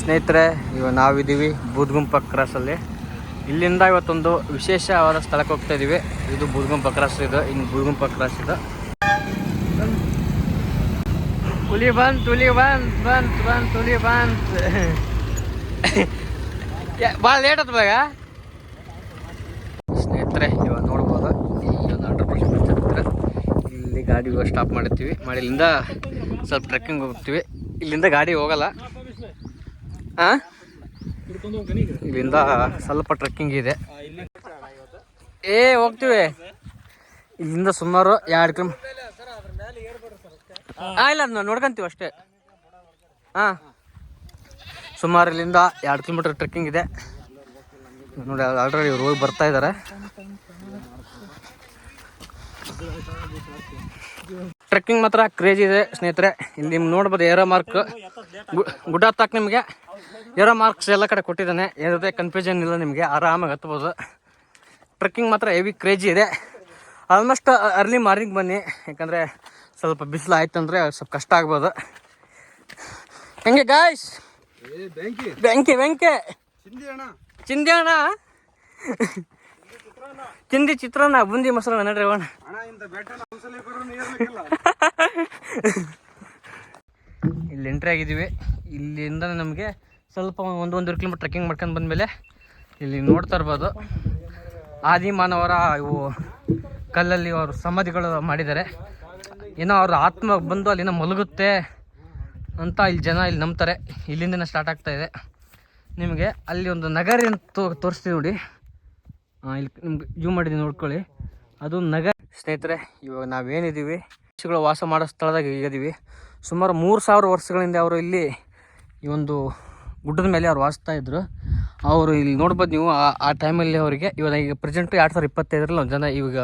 ಸ್ನೇಹಿತರೆ ಇವಾಗ ನಾವಿದ್ದೀವಿ ಬೂದ್ಗುಂಪ ಕ್ರಾಸಲ್ಲಿ ಇಲ್ಲಿಂದ ಇವತ್ತೊಂದು ವಿಶೇಷವಾದ ಸ್ಥಳಕ್ಕೆ ಹೋಗ್ತಾ ಇದ್ದೀವಿ ಇದು ಬೂದ್ಗುಂಪ ಕ್ರಾಸ್ ಇದು ಇನ್ನು ಬೂದ್ಗುಂಪ ಕ್ರಾಸ್ ಇದು. ಹುಲಿ ಬಂತ್ ಹುಲಿ ಬಂತ್ ಬಂತ್ ಬಂತ್ ಹುಲಿ ಬಂತ್. ಭಾಳ ಲೇಟ್ ಆಯ್ತು ಬೇಗ ಸ್ನೇಹಿತರೆ ಇವಾಗ ನೋಡ್ಬೋದು. ಈ ಒಂದು ಆಟೋ ಹತ್ರ ಇಲ್ಲಿ ಗಾಡಿ ಸ್ಟಾಪ್ ಮಾಡಿರ್ತೀವಿ. ಮಾಡಿ ಇಲ್ಲಿಂದ ಸ್ವಲ್ಪ ಟ್ರೆಕ್ಕಿಂಗ್ ಹೋಗ್ತೀವಿ. ಇಲ್ಲಿಂದ ಗಾಡಿ ಹೋಗಲ್ಲ. ಇಲ್ಲಿಂದ ಸ್ವಲ್ಪ ಟ್ರೆಕ್ಕಿಂಗ್ ಇದೆ. ಏ ಹೋಗ್ತೀವಿ. ಇಲ್ಲಿಂದ ಸುಮಾರು ಎರಡು ಕಿಲೋ ಹಾಂ ಇಲ್ಲ ಅದನ್ನ ನೋಡ್ಕೊಂತೀವಿ ಅಷ್ಟೇ. ಹಾಂ ಸುಮಾರು ಇಲ್ಲಿಂದ ಎರಡು ಕಿಲೋಮೀಟರ್ ಟ್ರೆಕ್ಕಿಂಗ್ ಇದೆ. ನೋಡಿ ಆಲ್ರೆಡಿ ಇವ್ರು ಹೋಗಿ ಬರ್ತಾ ಇದ್ದಾರೆ ಟ್ರೆಕ್ಕಿಂಗ್ ಮಾತ್ರ ಕ್ರೇಜ್ ಇದೆ ಸ್ನೇಹಿತರೆ. ಇಲ್ಲಿ ನಿಮ್ಗೆ ನೋಡ್ಬೋದು ಏರೋ ಮಾರ್ಕ್ ಗುಡ್ಡ ಹತ್ತಾಕ್ ನಿಮಗೆ. ಏರೋ ಮಾರ್ಕ್ಸ್ ಎಲ್ಲ ಕಡೆ ಕೊಟ್ಟಿದ್ದಾನೆ. ಯಾವುದೇ ಕನ್ಫ್ಯೂಷನ್ ಇಲ್ಲ ನಿಮಗೆ. ಆರಾಮಾಗಿ ಹತ್ಬೋದು. ಟ್ರೆಕ್ಕಿಂಗ್ ಮಾತ್ರ ಹೆವಿ ಕ್ರೇಜಿ ಇದೆ. ಆಲ್ಮೋಸ್ಟ್ ಅರ್ಲಿ ಮಾರ್ನಿಂಗ್ ಬನ್ನಿ. ಯಾಕಂದರೆ ಸ್ವಲ್ಪ ಬಿಸಿಲು ಆಯ್ತು ಅಂದರೆ ಸ್ವಲ್ಪ ಕಷ್ಟ ಆಗ್ಬೋದು. ಹೆಂಗೆ ಗಾಯ್ಸ್ ಬೆಂಕಿ ಬೆಂಕಿ ಚಿಂದಿ ಅಣ್ಣ. ಚಿಂದಿ ಚಿತ್ರಾನ್ನ ಬುಂದಿ ಮೊಸರನ್ನ ನಡ್ರಿ ಅಣ್ಣ ಇಲ್ಲಿ ಎಂಟ್ರಿ ಆಗಿದ್ದೀವಿ. ಇಲ್ಲಿಂದ ನಮಗೆ ಸ್ವಲ್ಪ ಒಂದು ಒಂದೂವರೆ ಕಿಲೋಮೀಟರ್ ಟ್ರೆಕ್ಕಿಂಗ್ ಮಾಡ್ಕೊಂಡು ಬಂದಮೇಲೆ ಇಲ್ಲಿ ನೋಡ್ತಾ ಇರ್ಬೋದು. ಆದಿ ಮಾನವರ ಇವು ಕಲ್ಲಲ್ಲಿ ಅವರು ಸಮಾಧಿಗಳು ಮಾಡಿದ್ದಾರೆ. ಏನೋ ಅವ್ರ ಆತ್ಮ ಬಂದು ಅಲ್ಲಿನ ಮಲಗುತ್ತೆ ಅಂತ ಇಲ್ಲಿ ಜನ ಇಲ್ಲಿ ನಂಬ್ತಾರೆ. ಇಲ್ಲಿಂದನೇ ಸ್ಟಾರ್ಟ್ ಆಗ್ತಾ ಇದೆ. ನಿಮಗೆ ಅಲ್ಲಿ ಒಂದು ನಗರ ಅಂತ ತೋರಿಸ್ತೀವಿ ನೋಡಿ. ಇಲ್ಲಿ ನಿಮ್ಗೆ ಜೂಮ್ ಮಾಡಿದ್ದೀನಿ ನೋಡ್ಕೊಳ್ಳಿ. ಅದು ನಗರ. ಸ್ನೇಹಿತರೆ, ಇವಾಗ ನಾವೇನಿದ್ದೀವಿ? ಪಕ್ಷಿಗಳು ವಾಸ ಮಾಡೋ ಸ್ಥಳದಾಗ ಈಗಿದ್ದೀವಿ ಸುಮಾರು ಮೂರು ಸಾವಿರ ವರ್ಷಗಳಿಂದ ಅವರು ಇಲ್ಲಿ ಈ ಒಂದು ಗುಡ್ಡದ ಮೇಲೆ ಅವ್ರು ವಾಸ್ತಾ ಇದ್ರು. ಅವರು ಇಲ್ಲಿ ನೋಡ್ಬೋದು ನೀವು, ಆ ಟೈಮಲ್ಲಿ ಅವರಿಗೆ ಇವಾಗ ಈಗ ಪ್ರೆಸೆಂಟ್ ಎರಡು ಸಾವಿರ ಇಪ್ಪತ್ತೈದರಲ್ಲಿ ನಾವು ಜನ ಇವಾಗ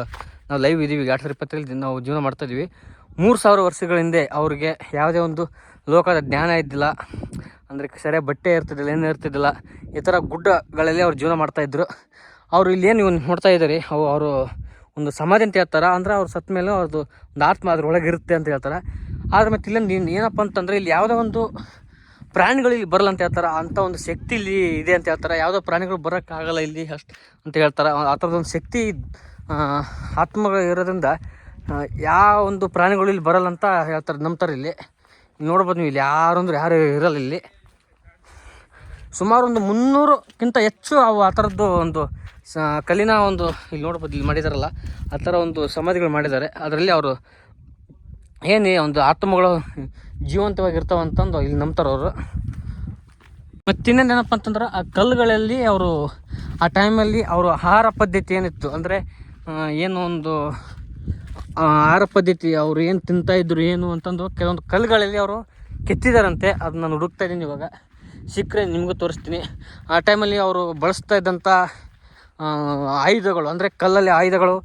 ನಾವು ಲೈವ್ ಇದ್ದೀವಿ ಎರಡು ಸಾವಿರ ಇಪ್ಪತ್ತೈದು ನಾವು ಜೀವನ ಮಾಡ್ತಾ ಇದ್ದೀವಿ ಮೂರು ಸಾವಿರ ವರ್ಷಗಳ ಹಿಂದೆ ಅವ್ರಿಗೆ ಯಾವುದೇ ಒಂದು ಲೋಕದ ಜ್ಞಾನ ಇದ್ದಿಲ್ಲ. ಅಂದರೆ ಸರಿಯಾಗಿ ಬಟ್ಟೆ ಇರ್ತಿದ್ದಿಲ್ಲ ಏನೂ ಇರ್ತಿದ್ದಿಲ್ಲ. ಈ ಥರ ಗುಡ್ಡಗಳಲ್ಲಿ ಅವ್ರು ಜೀವನ ಮಾಡ್ತಾಯಿದ್ರು ಅವರು ಇಲ್ಲೇನು ಇವ್ನು ನೋಡ್ತಾ ಇದ್ದಾರೆ ಅವು ಅವರು ಒಂದು ಸಮಾಧಿ ಅಂತ ಹೇಳ್ತಾರೆ? ಅಂದ್ರೆ ಅವ್ರು ಸತ್ತ ಮೇಲೆ ಅವ್ರದ್ದು ಒಂದು ಆತ್ಮ ಅದ್ರೊಳಗೆ ಇರುತ್ತೆ ಅಂತ ಹೇಳ್ತಾರೆ? ಆದ್ರೆ ಮತ್ತೆ ಇಲ್ಲೊಂದು ಏನು ಏನಪ್ಪ ಅಂತಂದರೆ ಇಲ್ಲಿ ಯಾವುದೋ ಒಂದು ಪ್ರಾಣಿಗಳು ಇಲ್ಲಿ ಬರಲ್ಲ ಅಂತ ಹೇಳ್ತಾರೆ? ಅಂಥ ಒಂದು ಶಕ್ತಿ ಇಲ್ಲಿ ಇದೆ ಅಂತ ಹೇಳ್ತಾರೆ? ಯಾವುದೋ ಪ್ರಾಣಿಗಳು ಬರೋಕ್ಕಾಗಲ್ಲ ಇಲ್ಲಿ ಅಷ್ಟು ಅಂತ ಹೇಳ್ತಾರೆ? ಆ ಥರದೊಂದು ಶಕ್ತಿ ಆತ್ಮಗಳು ಇರೋದ್ರಿಂದ ಯಾವ ಒಂದು ಪ್ರಾಣಿಗಳು ಇಲ್ಲಿ ಬರಲ್ಲ ಅಂತ ಹೇಳ್ತಾರೆ ನಂಬ್ತಾರೆ ಇಲ್ಲಿ. ನೋಡ್ಬೋದು ನೀವು ಇಲ್ಲಿ ಯಾರು ಅಂದ್ರೆ ಯಾರು ಇರಲ್ಲ ಇಲ್ಲಿ. ಸುಮಾರು ಒಂದು ಮುನ್ನೂರಕ್ಕಿಂತ ಹೆಚ್ಚು ಅವು ಆ ಥರದ್ದು ಒಂದು, ಸ, ಕಲ್ಲಿನ ಒಂದು, ಇಲ್ಲಿ ನೋಡ್ಬೋದು ಇಲ್ಲಿ ಮಾಡಿದಾರಲ್ಲ, ಆ ಥರ ಒಂದು ಸಮಾಧಿಗಳು ಮಾಡಿದ್ದಾರೆ. ಅದರಲ್ಲಿ ಅವರು ಏನು ಒಂದು ಆತ್ಮಗಳು ಜೀವಂತವಾಗಿರ್ತಾವಂತಂದು ಇಲ್ಲಿ ನಂಬ್ತಾರೆ ಅವರು. ಮತ್ತಿನ್ನೇನು ಏನಪ್ಪ ಅಂತಂದ್ರೆ ಆ ಕಲ್ಲುಗಳಲ್ಲಿ ಅವರು, ಆ ಟೈಮಲ್ಲಿ ಅವರು ಆಹಾರ ಪದ್ಧತಿ ಏನಿತ್ತು? ಅಂದರೆ ಏನು ಒಂದು ಆಹಾರ ಪದ್ಧತಿ ಅವರು ಏನು ತಿಂತಾಯಿದ್ರು ಏನು ಅಂತಂದು ಕೆಲವೊಂದು ಕಲ್ಲುಗಳಲ್ಲಿ ಅವರು ಕೆತ್ತಿದಾರಂತೆ. ಅದು ನಾನು ಹುಡುಕ್ತಾ ಇದ್ದೀನಿ ಇವಾಗ. ಸಿಕ್ಕರೆ ನಿಮಗೂ ತೋರಿಸ್ತೀನಿ. ಆ ಟೈಮಲ್ಲಿ ಅವರು ಬಳಸ್ತಾ ಇದ್ದಂಥ ಆಯುಧಗಳು, ಅಂದರೆ ಕಲ್ಲಲ್ಲಿ ಆಯುಧಗಳು,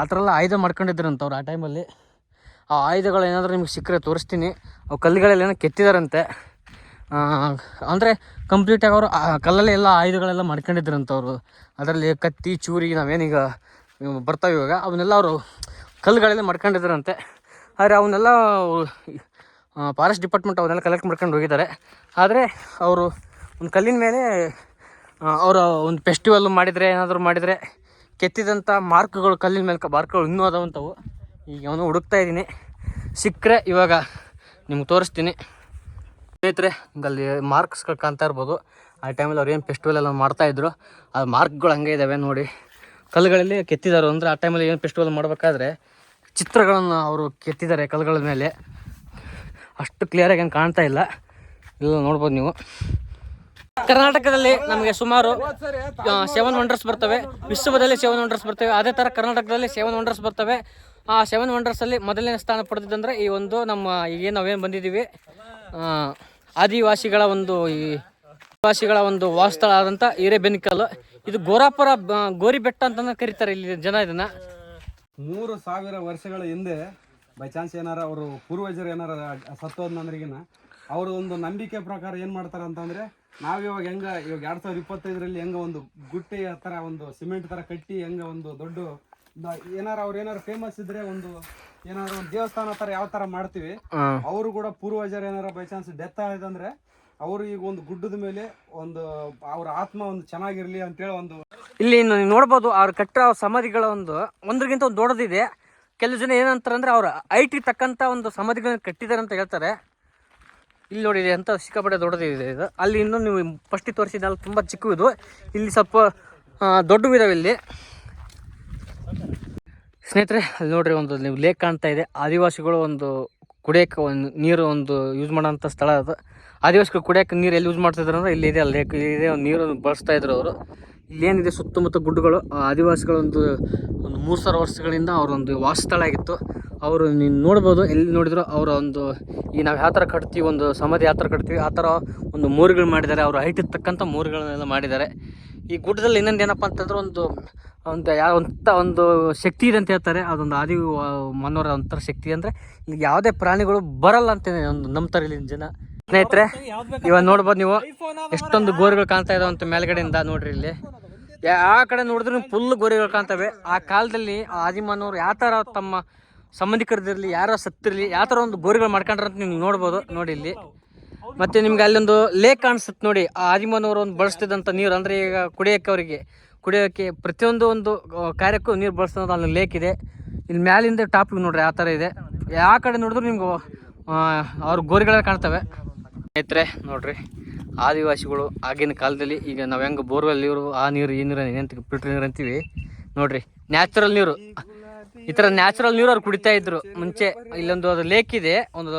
ಆ ಥರ ಎಲ್ಲ ಆಯುಧ ಮಾಡ್ಕೊಂಡಿದ್ರಂತೆ ಅವ್ರು ಆ ಟೈಮಲ್ಲಿ ಆ ಆಯುಧಗಳು ಏನಾದರೂ ನಿಮ್ಗೆ ಸಿಕ್ಕರೆ ತೋರಿಸ್ತೀನಿ. ಅವು ಕಲ್ಲುಗಳೆಲ್ಲ ಕೆತ್ತಿದಾರಂತೆ. ಅಂದರೆ ಕಂಪ್ಲೀಟಾಗಿ ಅವರು ಕಲ್ಲಲ್ಲಿ ಎಲ್ಲ ಆಯುಧಗಳೆಲ್ಲ ಮಾಡ್ಕೊಂಡಿದ್ರಂತೆ ಅವರು. ಅದರಲ್ಲಿ ಕತ್ತಿ, ಚೂರಿ ನಾವೇನೀಗ ಬರ್ತಾವೆ ಇವಾಗ, ಅವನ್ನೆಲ್ಲ ಅವರು ಕಲ್ಲುಗಳೆಲ್ಲ ಮಾಡ್ಕೊಂಡಿದ್ದಾರಂತೆ ಆದರೆ ಅವನ್ನೆಲ್ಲ ಫಾರೆಸ್ಟ್ ಡಿಪಾರ್ಟ್ಮೆಂಟ್ ಅವನ್ನೆಲ್ಲ ಕಲೆಕ್ಟ್ ಮಾಡ್ಕೊಂಡು ಹೋಗಿದ್ದಾರೆ. ಆದರೆ ಅವರು ಒಂದು ಕಲ್ಲಿನ ಮೇಲೆ ಅವರು ಒಂದು ಫೆಸ್ಟಿವಲ್ ಮಾಡಿದರೆ, ಏನಾದರೂ ಮಾಡಿದರೆ ಕೆತ್ತಿದಂಥ ಮಾರ್ಕ್ಗಳು ಕಲ್ಲಿನ ಮೇಲೆ ಮಾರ್ಕ್ಗಳು ಇನ್ನೂ ಅದಾವಂತವು. ಈಗ ಅವನು ಹುಡುಕ್ತಾ ಇದ್ದೀನಿ. ಸಿಕ್ಕರೆ ಇವಾಗ ನಿಮ್ಗೆ ತೋರಿಸ್ತೀನಿ. ಸ್ನೇಹಿತರೆ ಅಲ್ಲಿ ಮಾರ್ಕ್ಸ್ಗಳು ಕಾಣ್ತಾ ಇರ್ಬೋದು. ಆ ಟೈಮಲ್ಲಿ ಅವ್ರು ಏನು ಫೆಸ್ಟಿವಲ್ ಎಲ್ಲ ಮಾಡ್ತಾಯಿದ್ರು ಆ ಮಾರ್ಕ್ಗಳು ಹಂಗೆ ಇದ್ದಾವೆ ನೋಡಿ. ಕಲ್ಲುಗಳಲ್ಲಿ ಕೆತ್ತಿದ್ದಾರೆ ಅಂದರೆ ಆ ಟೈಮಲ್ಲಿ ಏನು ಫೆಸ್ಟಿವಲ್ ಮಾಡಬೇಕಾದ್ರೆ ಚಿತ್ರಗಳನ್ನು ಅವರು ಕೆತ್ತಿದ್ದಾರೆ ಕಲ್ಲುಗಳ ಮೇಲೆ. ಅಷ್ಟು ಕ್ಲಿಯರಾಗಿ ಏನು ಕಾಣ್ತಾ ಇಲ್ಲ. ಇಲ್ಲ ನೋಡ್ಬೋದು ನೀವು. ಕರ್ನಾಟಕದಲ್ಲಿ ನಮಗೆ ಸುಮಾರು ಸೆವೆನ್ ವಂಡರ್ಸ್ ಬರ್ತವೆ. ವಿಶ್ವದಲ್ಲಿ ಸೆವೆನ್ ವಂಡರ್ಸ್ ಬರ್ತವೆ. ಅದೇ ಥರ ಕರ್ನಾಟಕದಲ್ಲಿ ಸೆವೆನ್ ವಂಡರ್ಸ್ ಬರ್ತವೆ. ಆ ಸೆವೆನ್ ವಂಡರ್ಸಲ್ಲಿ ಮೊದಲನೇ ಸ್ಥಾನ ಪಡೆದಿದ್ದಂದ್ರೆ ಈ ಒಂದು ನಮ್ಮ ಈಗೇನು ನಾವೇನು ಬಂದಿದ್ದೀವಿ ಆದಿವಾಸಿಗಳ ಒಂದು ಈ ಆದಿವಾಸಿಗಳ ಒಂದು ವಾಸಸ್ಥಳ ಆದಂಥ ಹಿರೇಬೆನ್ಕಲ್ಲು ಇದು ಗೋರಾಪುರ ಗೋರಿ ಬೆಟ್ಟ ಅಂತ ಕರೀತಾರೆ ಇಲ್ಲಿ ಜನ ಇದನ್ನ. ಮೂರು ಸಾವಿರ ವರ್ಷಗಳ ಹಿಂದೆ ಬೈ ಚಾನ್ಸ್ ಏನಾರ ಅವರು ಪೂರ್ವಜರು ಏನಾರ ಸತ್ತೋದ್ನಂದ್ರಿಗಿನ ಅವರು ಒಂದು ನಂಬಿಕೆ ಪ್ರಕಾರ ಏನ್ ಮಾಡ್ತಾರೆ ಅಂತಂದ್ರೆ ನಾವ್ ಇವಾಗ ಹೆಂಗ, ಇವಾಗ ಎರಡ್ ಸಾವಿರದ ಇಪ್ಪತ್ತೈದರಲ್ಲಿ ಹೆಂಗ ಒಂದು ಗುಟ್ಟೆ ಥರ ಒಂದು ಸಿಮೆಂಟ್ ತರ ಕಟ್ಟಿ ಹೆಂಗ ಒಂದು ದೊಡ್ಡ ಏನಾರ ಅವ್ರ ಏನಾರ ಫೇಮಸ್ ಇದ್ರೆ ಒಂದು ಏನಾರ ಒಂದು ದೇವಸ್ಥಾನ ತರ ಯಾವ ತರ ಮಾಡ್ತೀವಿ ಅವರು ಕೂಡ ಪೂರ್ವಜರು ಏನಾರ ಬೈ ಚಾನ್ಸ್ ಡೆತ್ ಆಯ್ತಂದ್ರೆ ಅವರು ಈಗ ಒಂದು ಗುಡ್ಡದ ಮೇಲೆ ಒಂದು ಅವ್ರ ಆತ್ಮ ಒಂದು ಚೆನ್ನಾಗಿರ್ಲಿ ಅಂತೇಳಿ ಒಂದು ಇಲ್ಲಿ ನೀವು ನೋಡ್ಬೋದು ಅವ್ರು ಕಟ್ಟ ಸಮಾಧಿಗಳ ಒಂದು ಒಂದ್ರಿಗಿಂತ ಒಂದು ದೊಡ್ಡದಿದೆ. ಕೆಲವು ಜನ ಏನಂತಾರೆ ಅಂದ್ರೆ ಅವ್ರ ಐಟಿ ತಕ್ಕಂಥ ಒಂದು ಸಮಾಧಿಗಳನ್ನ ಕಟ್ಟಿದ್ದಾರೆ ಅಂತ ಹೇಳ್ತಾರೆ. ಇಲ್ಲಿ ನೋಡಿದೆ ಅಂತ ಸಿಕ್ಕಾಪಟ್ಟೆ ದೊಡ್ಡದಿದೆ ಇದು. ಅಲ್ಲಿ ಇನ್ನೂ ನೀವು ಫಸ್ಟಿಗೆ ತೋರಿಸಿದ ತುಂಬ ಚಿಕ್ಕ ಇದು ಇಲ್ಲಿ ಸ್ವಲ್ಪ ದೊಡ್ಡ ದೊಡ್ಡವು ಇದಾವೆ ಇಲ್ಲಿ. ಸ್ನೇಹಿತರೆ, ಅಲ್ಲಿ ನೋಡ್ರಿ ಒಂದು ನೀವು ಲೇಕ್ ಕಾಣ್ತಾ ಇದೆ. ಆದಿವಾಸಿಗಳು ಒಂದು ಕುಡಿಯೋಕೆ ಒಂದು ನೀರು ಒಂದು ಯೂಸ್ ಮಾಡೋಂಥ ಸ್ಥಳ ಅದು. ಆದಿವಾಸಿಗಳು ಕುಡಿಯಕ್ಕೆ ನೀರು ಎಲ್ಲಿ ಯೂಸ್ ಮಾಡ್ತಿದ್ರು ಅಂದ್ರೆ ಇಲ್ಲಿ ಇದೆ ಲೇಕ್. ಇದೆ ಒಂದು ನೀರು ಬಳಸ್ತಾ ಇದ್ರು ಅವರು. ಇಲ್ಲೇನಿದೆ ಸುತ್ತಮುತ್ತ ಗುಡ್ಡಗಳು. ಆ ಆದಿವಾಸಿಗಳ ಒಂದು ಮೂರು ಸಾವಿರ ವರ್ಷಗಳಿಂದ ಅವರೊಂದು ವಾಸಸ್ಥಳ ಆಗಿತ್ತು. ಅವರು ನೀವು ನೋಡ್ಬೋದು, ಎಲ್ಲಿ ನೋಡಿದ್ರು ಅವರ ಒಂದು ಈ ನಾವು ಯಾವ ಥರ ಕಟ್ತೀವಿ, ಒಂದು ಸಮಾಧಿ ಯಾವ ಥರ ಕಟ್ತೀವಿ, ಆ ಥರ ಒಂದು ಮೂರುಗಳು ಮಾಡಿದ್ದಾರೆ. ಅವರು ಹೈಟಿಗೆ ತಕ್ಕಂಥ ಮೂರುಗಳನ್ನೆಲ್ಲ ಮಾಡಿದ್ದಾರೆ. ಈ ಗುಡ್ಡದಲ್ಲಿ ಇನ್ನೊಂದು ಏನಪ್ಪ ಅಂತಂದ್ರೆ ಒಂದು ಒಂದು ಯಾವ ಒಂಥ ಒಂದು ಶಕ್ತಿ ಇದೆ ಅಂತ ಹೇಳ್ತಾರೆ. ಅದೊಂದು ಆದಿ ಮನೋರ ಒಂಥರ ಶಕ್ತಿ ಅಂದರೆ ಇಲ್ಲಿ ಯಾವುದೇ ಪ್ರಾಣಿಗಳು ಬರಲ್ಲ ಅಂತ ಒಂದು ನಂಬ್ತಾರೆ ಇಲ್ಲಿನ ಜನ. ಸ್ನೇಹಿತರೆ, ಇವಾಗ ನೋಡ್ಬೋದು ನೀವು ಎಷ್ಟೊಂದು ಗೋರಿಗಳು ಕಾಣ್ತಾ ಇದಾವೆ ಅಂತ ಮೇಲ್ಗಡೆಯಿಂದ ನೋಡ್ರಿ ಇಲ್ಲಿ. ಆ ಕಡೆ ನೋಡಿದ್ರು ಫುಲ್ ಗೋರಿಗಳು ಕಾಣ್ತವೆ. ಆ ಕಾಲದಲ್ಲಿ ಆ ಆದಿಮಾನವರು ಯಾವ ಥರ ತಮ್ಮ ಸಂಬಂಧಿಕರದಿರಲಿ ಯಾರೋ ಸತ್ತಿರಲಿ, ಯಾವ ಥರ ಒಂದು ಗೋರಿಗಳು ಮಾಡ್ಕೊಂಡ್ರೆ ಅಂತ ನೀವು ನೋಡ್ಬೋದು ನೋಡಿ ಇಲ್ಲಿ. ಮತ್ತೆ ನಿಮ್ಗೆ ಅಲ್ಲೊಂದು ಲೇಕ್ ಕಾಣಿಸುತ್ತೆ ನೋಡಿ. ಆ ಆದಿಮಾನವರು ಒಂದು ಬಳಸ್ತಿದ್ದಂಥ ನೀರು ಅಂದರೆ ಈಗ ಕುಡಿಯೋಕ್ಕೆ ಅವರಿಗೆ ಕುಡಿಯೋಕ್ಕೆ ಪ್ರತಿಯೊಂದು ಒಂದು ಕಾರ್ಯಕ್ಕೂ ನೀರು ಬಳಸೋದು ಅಲ್ಲಿ ಲೇಕ್ ಇದೆ. ಇಲ್ಲಿ ಮ್ಯಾಲಿಂದ ಟಾಪ್ ನೋಡ್ರಿ, ಆ ಥರ ಇದೆ. ಯಾವ ಕಡೆ ನೋಡಿದ್ರು ನಿಮ್ಗೆ ಅವ್ರ ಗೋರಿಗಳೇ ಕಾಣ್ತವೆ. ಸ್ನೇಹಿತರೆ, ನೋಡ್ರಿ, ಆದಿವಾಸಿಗಳು ಆಗಿನ ಕಾಲದಲ್ಲಿ ಈಗ ನಾವು ಹೆಂಗೆ ಬೋರ್ವೆಲ್ ನೀರು, ಆ ನೀರು, ಈ ನೀರು ಏನಂತ ಫಿಲ್ಟರ್ ನೀರು ಅಂತೀವಿ. ನೋಡ್ರಿ ನ್ಯಾಚುರಲ್ ನೀರು. ಈ ತರ ನ್ಯಾಚುರಲ್ ನೀರು ಅವ್ರು ಕುಡಿತಾ ಇದ್ರು. ಮುಂಚೆ ಇಲ್ಲೊಂದು ಅದು ಲೇಕ್ ಇದೆ, ಒಂದು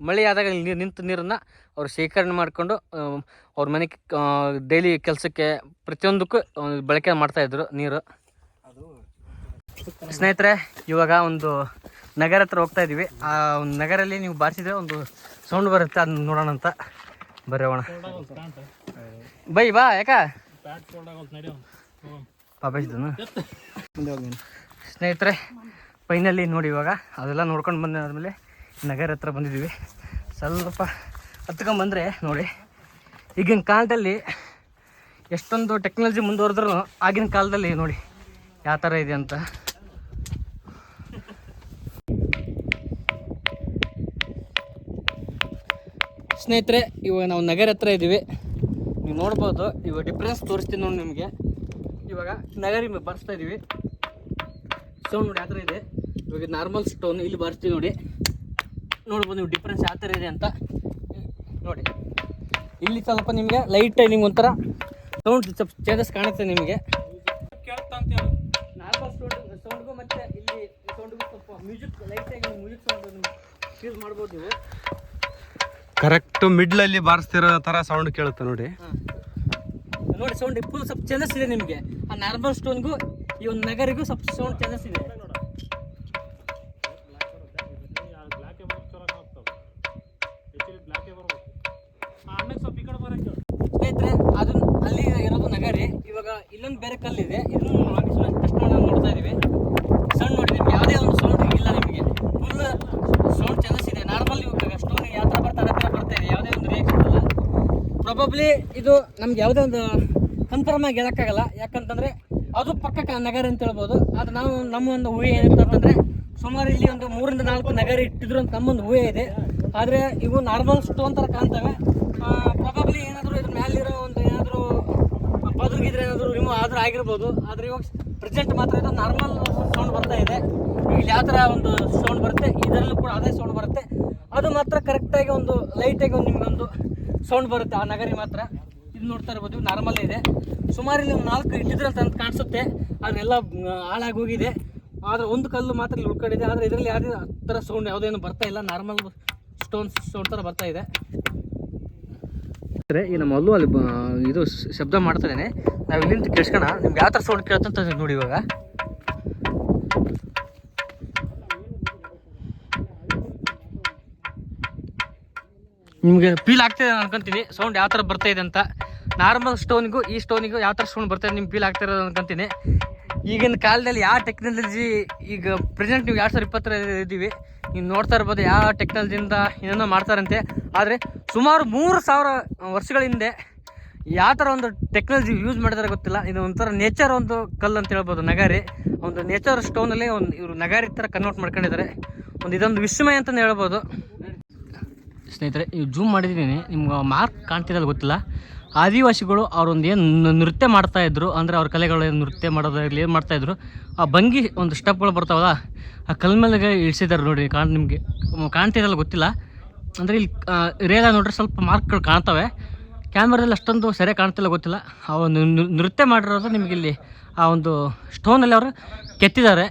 ಮಳೆ ಆದಾಗ ನಿಂತ ನೀರನ್ನ ಅವ್ರು ಶೇಖರಣೆ ಮಾಡಿಕೊಂಡು ಅವ್ರ ಮನೆಗೆ ಡೈಲಿ ಕೆಲಸಕ್ಕೆ ಪ್ರತಿಯೊಂದಕ್ಕೂ ಬಳಕೆ ಮಾಡ್ತಾ ಇದ್ರು ನೀರು. ಸ್ನೇಹಿತರೆ, ಇವಾಗ ಒಂದು ನಗರ ಹತ್ರ ಹೋಗ್ತಾ ಇದೀವಿ. ಆ, ಒಂದು ನಗರಲ್ಲಿ ನೀವು ಬಾರಿಸಿದ್ರೆ ಒಂದು ಸೌಂಡ್ ಬರುತ್ತೆ ಅದನ್ನ ನೋಡೋಣ ಅಂತ. ಬರೋಣ ಬೈ, ಬಾ, ಯಾಕ? ಸ್ನೇಹಿತರೆ ಫೈನಲಿ ನೋಡಿ ಇವಾಗ, ಅದೆಲ್ಲ ನೋಡ್ಕೊಂಡು ಬಂದೆ ಆದಮೇಲೆ ನಗರ ಹತ್ರ ಬಂದಿದ್ದೀವಿ. ಸ್ವಲ್ಪ ಹತ್ಕೊಂಬಂದರೆ ನೋಡಿ, ಈಗಿನ ಕಾಲದಲ್ಲಿ ಎಷ್ಟೊಂದು ಟೆಕ್ನಾಲಜಿ ಮುಂದುವರೆದ್ರೂ ಆಗಿನ ಕಾಲದಲ್ಲಿ ನೋಡಿ, ಯಾವ ಥರ ಇದೆ ಅಂತ. ಸ್ನೇಹಿತರೆ, ಇವಾಗ ನಾವು ನಗರ ಹತ್ರ ಇದ್ದೀವಿ. ನೀವು ನೋಡ್ಬೋದು, ಇವಾಗ ಡಿಫ್ರೆನ್ಸ್ ತೋರಿಸ್ತೀನಿ ನೋಡಿ ನಿಮಗೆ. ಇವಾಗ ನಗರಿ ಬರ್ಸ್ತಾ ಇದ್ದೀವಿ. ಸೌಂಡ್ ನೋಡಿ ಆ ಥರ ಇದೆ? ಇವಾಗ ನಾರ್ಮಲ್ ಸ್ಟೋನ್ ಇಲ್ಲಿ ಬರ್ತೀವಿ ನೋಡಿ. ನೋಡ್ಬೋದು ನೀವು ಡಿಫ್ರೆನ್ಸ್ ಯಾವ ಥರ ಇದೆ ಅಂತ. ನೋಡಿ. ಇಲ್ಲಿ ಸ್ವಲ್ಪ ನಿಮಗೆ ಲೈಟ್ ನಿಮ್ಗೆ ಒಂಥರ ಸೌಂಡ್ ಸ್ವಲ್ಪ ಚೇಂಜಸ್ ಕಾಣುತ್ತೆ ನಿಮಗೆ. ನಾರ್ಮಲ್ ಸೌಂಡ್ ಸೌಂಡ್ಗೂ ಮತ್ತು ಇಲ್ಲಿ ಸೌಂಡ್ಗೂ ಸ್ವಲ್ಪ ಮ್ಯೂಸಿಕ್ ಲೈಟಾಗಿ ಮ್ಯೂಸಿಕ್ ಸೌಂಡ್ ಫೀಲ್ ಮಾಡ್ಬೋದು ನೀವು. ಕರೆಕ್ಟ್ ಮಿಡ್ಲಲ್ಲಿ ಬಾರಿಸ್ತಿರೋ ಥರ ಸೌಂಡ್ ಕೇಳುತ್ತೆ ನೋಡಿ. ನೋಡಿ ಸೌಂಡ್ ಫುಲ್ ಸ್ವಲ್ಪ ಚೇಂಜಸ್ ಇದೆ ನಿಮಗೆ. ಆ ನಾರ್ಮಲ್ ಸ್ಟೋನ್ಗೂ ಈ ಒಂದು ನಗರಿಗೂ ಸ್ವಲ್ಪ ಸೌಂಡ್ ಚಾನಸ್ ಇದೆ. ಸ್ನೇಹಿತರೆ, ಅದು ಅಲ್ಲಿ ಇರೋದು ನಗರಿ. ಇವಾಗ ಇಲ್ಲೊಂದು ಬೇರೆ ಕಲ್ಲಿದೆ. ಇದನ್ನು ಮಾಡೋಣ ನೋಡ್ತಾ ಇದೀವಿ ಸೌಂಡ್ ನೋಡಿ ನಿಮ್ಗೆ ಯಾವುದೇ ಒಂದು ಸೌಂಡ್ ಇಲ್ಲ ನಿಮಗೆ. ಫುಲ್ ಸೌಂಡ್ ಚೇಂಜಸ್ ಇದೆ. ನಾರ್ಮಲ್ ಇವಾಗ ಸ್ಟೋನ್ ಯಾವ ಥರ ಬರ್ತಾ ಅದೇ ಥರ ಬರ್ತಾ ಇದೆ. ಯಾವುದೇ ಒಂದು ರಿಯಾಕ್ಷನ್ ಇಲ್ಲ. ಪ್ರಾಬಬ್ಲಿ ಇದು ನಮ್ಗೆ ಯಾವುದೇ ಒಂದು ಕನ್ಫರ್ಮ್ ಆಗಿ ಹೇಳೋಕ್ಕಾಗಲ್ಲ. ಯಾಕಂತಂದ್ರೆ ಅದು ಪಕ್ಕ ನಗರ ಅಂತ ಹೇಳ್ಬೋದು. ಅದು ನಾವು ನಮ್ಮ ಒಂದು ಊಹೆ ಏನಿತ್ತು ಅಂತಂದ್ರೆ, ಸುಮಾರು ಇಲ್ಲಿ ಒಂದು ಮೂರಿಂದ ನಾಲ್ಕು ನಗರ ಇಟ್ಟಿದ್ರು ಅಂತ ನಮ್ಮೊಂದು ಊಹೆ ಇದೆ. ಆದರೆ ಇವು ನಾರ್ಮಲ್ ಸ್ಟೋನ್ ಥರ ಕಾಣ್ತವೆ. ಪ್ರಾಬಬ್ಲಿ ಏನಾದರೂ ಇದ್ರ ಮೇಲಿರೋ ಒಂದು ಏನಾದರೂ ಬದುಗಿದ್ರೆ ಏನಾದರೂ ರಿಮೂವ್ ಆದರೂ ಆಗಿರ್ಬೋದು. ಆದರೆ ಇವಾಗ ಪ್ರೆಸೆಂಟ್ ಮಾತ್ರ ಇದು ನಾರ್ಮಲ್ ಸೌಂಡ್ ಬರ್ತಾ ಇದೆ. ಇಲ್ಲಿ ಯಾವ ಥರ ಒಂದು ಸೌಂಡ್ ಬರುತ್ತೆ, ಇದರಲ್ಲೂ ಕೂಡ ಅದೇ ಸೌಂಡ್ ಬರುತ್ತೆ. ಅದು ಮಾತ್ರ ಕರೆಕ್ಟಾಗಿ ಒಂದು ಲೈಟಾಗಿ ಒಂದು ನಿಮಗೊಂದು ಸೌಂಡ್ ಬರುತ್ತೆ ಆ ನಗರಿ ಮಾತ್ರ. ಇದು ನೋಡ್ತಾ ಇರ್ಬೋದು ನಾರ್ಮಲ್ ಇದೆ. ಸುಮಾರು ಇಲ್ಲಿ ನಾಲ್ಕು ಇಟ್ಟಿದ್ರೆ ಅಂತ ಕಾಣಿಸುತ್ತೆ. ಅದನ್ನೆಲ್ಲ ಹಾಳಾಗಿ ಹೋಗಿದೆ. ಆದರೆ ಒಂದು ಕಲ್ಲು ಮಾತ್ರ ಇಲ್ಲಿ ಉಳ್ಕೊಂಡಿದೆ. ಆದರೆ ಇದರಲ್ಲಿ ಯಾವುದೇ ಥರ ಸೌಂಡ್ ಯಾವುದೇನು ಬರ್ತಾ ಇಲ್ಲ. ನಾರ್ಮಲ್ ಸ್ಟೋನ್ಸ್ ಸೌಂಡ್ ಥರ ಬರ್ತಾ ಇದೆ. ಈ ನಮ್ಮ ಅಲ್ಲೂ ಅಲ್ಲಿ ಇದು ಶಬ್ದ ಮಾಡ್ತಾ ಇದ್ದೇನೆ. ನಾವು ಇಲ್ಲಿಂದ ಕೇಳಿಸ್ಕೋಣ. ನಿಮ್ಗೆ ಯಾವ ಥರ ಸೌಂಡ್ ಕೇಳ್ತಂತ ನೋಡಿ ಇವಾಗ. ನಿಮಗೆ ಫೀಲ್ ಆಗ್ತಿದೆ ಅನ್ಕೊಂತೀನಿ. ಸೌಂಡ್ ಯಾವ ಥರ ಬರ್ತಾ ಇದೆ ಅಂತ. ನಾರ್ಮಲ್ ಸ್ಟೋನಿಗೂ ಈ ಸ್ಟೋನಿಗೂ ಯಾವ ಥರ ಸ್ಟೋನ್ ಬರ್ತಾರೆ ನಿಮ್ಗೆ ಫೀಲ್ ಆಗ್ತಾ ಇರೋದು ಅನ್ಕೊಂತೀನಿ. ಈಗಿನ ಕಾಲದಲ್ಲಿ ಯಾವ ಟೆಕ್ನಾಲಜಿ ಈಗ ಪ್ರೆಸೆಂಟ್ ನೀವು ಎರಡು ಸಾವಿರ ಇಪ್ಪತ್ತರ ಇದ್ದೀವಿ. ನೀವು ನೋಡ್ತಾ ಇರ್ಬೋದು ಯಾವ ಟೆಕ್ನಾಲಜಿಯಿಂದ ಏನೇನೋ ಮಾಡ್ತಾರಂತೆ. ಆದರೆ ಸುಮಾರು ಮೂರು ಸಾವಿರ ವರ್ಷಗಳ ಹಿಂದೆ ಯಾವ ಥರ ಒಂದು ಟೆಕ್ನಾಲಜಿ ಯೂಸ್ ಮಾಡಿದಾರೆ ಗೊತ್ತಿಲ್ಲ. ಇದು ಒಂಥರ ನೇಚರ್ ಒಂದು ಕಲ್ಲು ಅಂತ ಹೇಳ್ಬೋದು, ನಗಾರಿ. ಒಂದು ನೇಚರ್ ಸ್ಟೋನಲ್ಲಿ ಒಂದು ಇವರು ನಗಾರಿ ಥರ ಕನ್ವರ್ಟ್ ಮಾಡ್ಕೊಂಡಿದ್ದಾರೆ. ಒಂದು ಇದೊಂದು ವಿಸ್ಮಯ ಅಂತಲೇ ಹೇಳ್ಬೋದು. ಸ್ನೇಹಿತರೆ ಇವು ಜೂಮ್ ಮಾಡಿದ್ದೀನಿ. ನಿಮ್ಗೆ ಮಾರ್ಕ್ ಕಾಣ್ತಿರೋದು ಗೊತ್ತಿಲ್ಲ. ಆದಿವಾಸಿಗಳು ಅವರೊಂದು ಏನು ನೃತ್ಯ ಮಾಡ್ತಾಯಿದ್ರು ಅಂದರೆ ಅವ್ರ ಕಲೆಗಳು ಏನು ನೃತ್ಯ ಮಾಡೋದಾಗಲಿ ಏನು ಮಾಡ್ತಾಯಿದ್ರು ಆ ಭಂಗಿ ಒಂದು ಸ್ಟೆಪ್ಗಳು ಬರ್ತಾವಲ್ಲ, ಆ ಕಲ್ ಮೇಲೆ ಇಳಿಸಿದ್ದಾರೆ ನೋಡಿ ಕಾಣ್ ನಿಮಗೆ ಕಾಣ್ತಿರಲ್ಲ ಗೊತ್ತಿಲ್ಲ. ಅಂದರೆ ಇಲ್ಲಿ ರೇಲ ನೋಡ್ರೆ ಸ್ವಲ್ಪ ಮಾರ್ಕ್ಗಳು ಕಾಣ್ತವೆ. ಕ್ಯಾಮ್ರಾದಲ್ಲಿ ಅಷ್ಟೊಂದು ಸರಿಯಾಗಿ ಕಾಣ್ತಿಲ್ಲ ಗೊತ್ತಿಲ್ಲ. ಆ ಒಂದು ನೃತ್ಯ ಮಾಡಿರೋದು ನಿಮಗಿಲ್ಲಿ ಆ ಒಂದು ಸ್ಟೋನಲ್ಲಿ ಅವರು ಕೆತ್ತಿದ್ದಾರೆ.